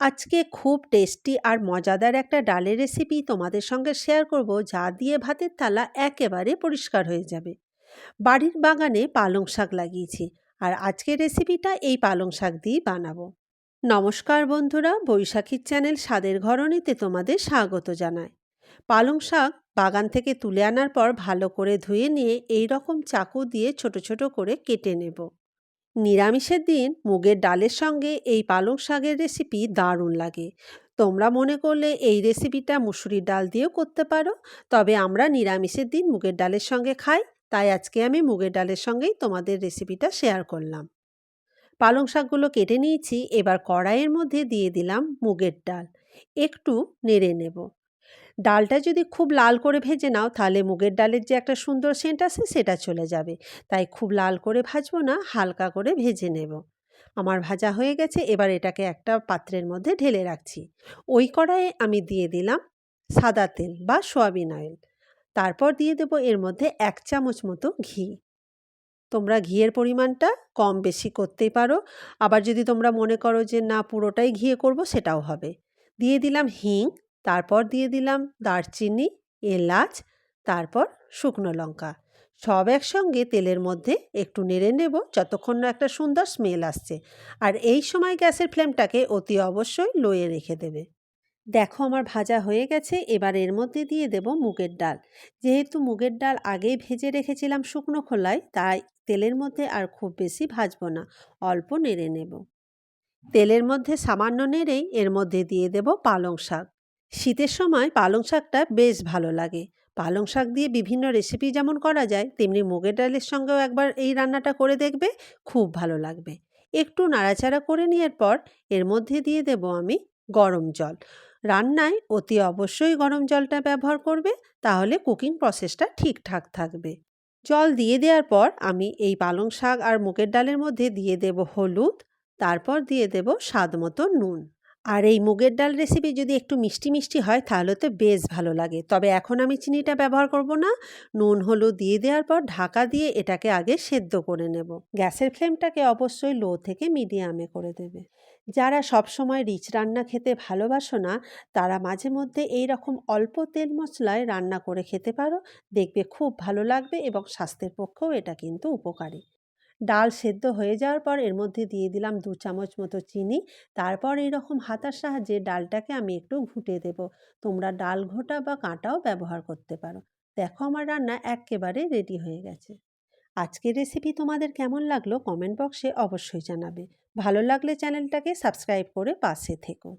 আজকে খুব টেস্টি আর মজাদার একটা ডালের রেসিপি তোমাদের সঙ্গে শেয়ার করব, যা দিয়ে ভাতের থালা একেবারে পরিষ্কার হয়ে যাবে। বাড়ির বাগানে পালং শাক লাগিয়েছি আর আজকের রেসিপিটা এই পালং শাক দিয়েই বানাবো। নমস্কার বন্ধুরা, বৈশাখীর চ্যানেল স্বাদের ঘরণীতে তোমাদের স্বাগত জানায় পালং শাক বাগান থেকে তুলে আনার পর ভালো করে ধুয়ে নিয়ে এই রকম চাকু দিয়ে ছোট ছোট করে কেটে নেব। নিরামিষের দিন মুগের ডালের সঙ্গে এই পালং শাকের রেসিপি দারুণ লাগে। তোমরা মনে করলে এই রেসিপিটা মুসুরির ডাল দিয়েও করতে পারো, তবে আমরা নিরামিষের দিন মুগের ডালের সঙ্গে খাই, তাই আজকে আমি মুগের ডালের সঙ্গেই তোমাদের রেসিপিটা শেয়ার করলাম। পালং শাকগুলো কেটে নিয়েছি, এবার কড়াইয়ের মধ্যে দিয়ে দিলাম মুগের ডাল। একটু নেড়ে নেব। ডালটা যদি খুব লাল করে ভেজে নাও, তাহলে মুগের ডালের যে একটা সুন্দর সেন্ট আছে, সেটা চলে যাবে। তাই খুব লাল করে ভাজবো না, হালকা করে ভেজে নেব। আমার ভাজা হয়ে গেছে, এবার এটাকে একটা পাত্রের মধ্যে ঢেলে রাখছি। ওই কড়াইয়ে আমি দিয়ে দিলাম সাদা তেল বা সোয়াবিন অয়েল। তারপর দিয়ে দেবো এর মধ্যে এক চামচ মতো ঘি। তোমরা ঘিয়ের পরিমাণটা কম বেশি করতেই পারো। আবার যদি তোমরা মনে করো যে, না, পুরোটাই ঘিয়ে করব, সেটাও হবে। দিয়ে দিলাম হিং তারপর দিয়ে দিলাম দারচিনি, এলাচ, তারপর শুকনো লঙ্কা। সব একসঙ্গে তেলের মধ্যে একটু নেড়ে নেব যতক্ষণ না একটা সুন্দর স্মেল আসছে। আর এই সময় গ্যাসের ফ্লেমটাকে অতি অবশ্যই লোয়ে রেখে দেবে। দেখো আমার ভাজা হয়ে গেছে, এবার এর মধ্যে দিয়ে দেব মুগের ডাল। যেহেতু মুগের ডাল আগেই ভেজে রেখেছিলাম শুকনো খোলায়, তাই তেলের মধ্যে আর খুব বেশি ভাজবো না, অল্প নেড়ে নেব। তেলের মধ্যে সামান্য নেড়েই এর মধ্যে দিয়ে দেব পালং শাক। শীতের সময় পালং শাকটা বেশ ভালো লাগে। পালং শাক দিয়ে বিভিন্ন রেসিপি যেমন করা যায়, তেমনি মুগের ডালের সঙ্গেও একবার এই রান্নাটা করে দেখবে, খুব ভালো লাগবে। একটু নাড়াচাড়া করে নেওয়ার পর এর মধ্যে দিয়ে দেব আমি গরম জল। রান্নায় অতি অবশ্যই গরম জলটা ব্যবহার করবে, তাহলে কুকিং প্রসেসটা ঠিকঠাক থাকবে। জল দিয়ে দেওয়ার পর আমি এই পালং শাক আর মুগের ডালের মধ্যে দিয়ে দেব হলুদ, তারপর দিয়ে দেব স্বাদ মতো নুন। আর এই মুগের ডাল রেসিপি যদি একটু মিষ্টি মিষ্টি হয়, তাহলে তো বেশ ভালো লাগে। তবে এখন আমি চিনিটা ব্যবহার করব না। নুন, হলুদ দিয়ে দেওয়ার পর ঢাকা দিয়ে এটাকে আগে সেদ্ধ করে নেব। গ্যাসের ফ্লেমটাকে অবশ্যই লো থেকে মিডিয়ামে করে দেবে। যারা সবসময় রিচ রান্না খেতে ভালোবাসো না, তারা মাঝে মধ্যে এই রকম অল্প তেল মশলায় রান্না করে খেতে পারো। দেখবে খুব ভালো লাগবে এবং স্বাস্থ্যের পক্ষেও এটা কিন্তু উপকারী। ডাল সেদ্ধ হয়ে যাওয়ার পর এর মধ্যে দিয়ে দিলাম দু চামচ মতো চিনি। তারপর এইরকম হাতার সাহায্যে ডালটাকে আমি একটু ঘুটে দেব। তোমরা ডাল ঘোটা বা কাঁটাও ব্যবহার করতে পারো। দেখো আমার রান্না একেবারে রেডি হয়ে গেছে। আজকের রেসিপি তোমাদের কেমন লাগল কমেন্ট বক্সে অবশ্যই জানাবে। ভালো লাগলে চ্যানেলটাকে সাবস্ক্রাইব করে পাশে থেকো।